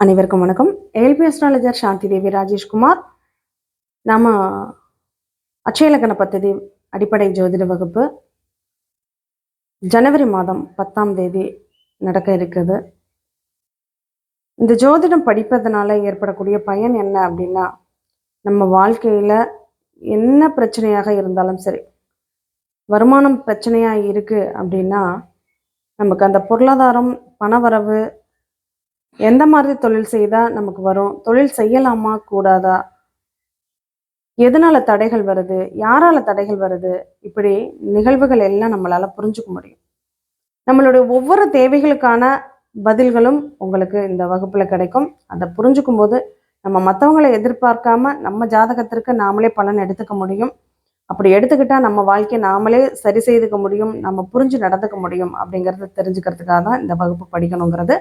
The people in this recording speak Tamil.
அனைவருக்கும் வணக்கம். LP astrologer Shanti Devi Rajeshkumar. நாம அச்சயலக்கண பத்ததி அடிப்படை ஜோதிட வகுப்பு ஜனவரி மாதம் பத்தாம் தேதி நடக்க இருக்குது. இந்த ஜோதிடம் படிப்பதனால ஏற்படக்கூடிய பயன் என்ன அப்படின்னா நம்ம வாழ்க்கையில என்ன பிரச்சனையாக இருந்தாலும் சரி வருமானம் பிரச்சனையா இருக்கு அப்படின்னா நமக்கு அந்த பொருளாதாரம் பணவரவு எந்த மாதிரி தொழில் செய்தால் நமக்கு வரும்? தொழில் செய்யலாமா? கூடாதா? எதனால தடைகள் வருது? யாரால தடைகள் வருது? இப்படி நிகழ்வுகள் எல்லாம் நம்மளால புரிஞ்சுக்க முடியும். நம்மளுடைய ஒவ்வொரு தேவைகளுக்கான பதில்களும் உங்களுக்கு இந்த வகுப்புல கிடைக்கும். அதை புரிஞ்சுக்கும் போது நம்ம மற்றவங்களை எதிர்பார்க்காம நம்ம ஜாதகத்திற்கு நாமளே பலன் எடுத்துக்க முடியும். அப்படி எடுத்துக்கிட்டா நம்ம வாழ்க்கையை நாமளே சரி செய்துக்க முடியும். நம்ம புரிஞ்சு நடந்துக்க முடியும் அப்படிங்கிறத தெரிஞ்சுக்கிறதுக்காக தான் இந்த வகுப்பு படிக்கணுங்கிறது.